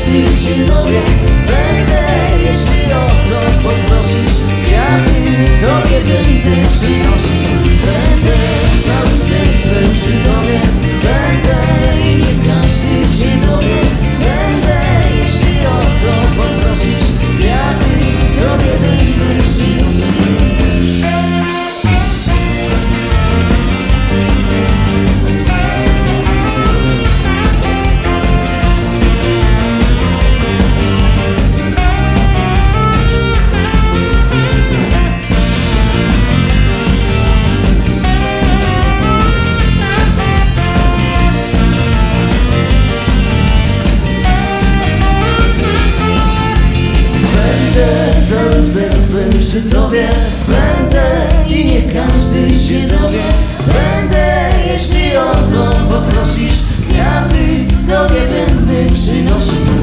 снизиное całym sercem przy Tobie Będę i nie każdy się dowie. Będę, jeśli o to poprosisz. Kwiaty Tobie będę przynosił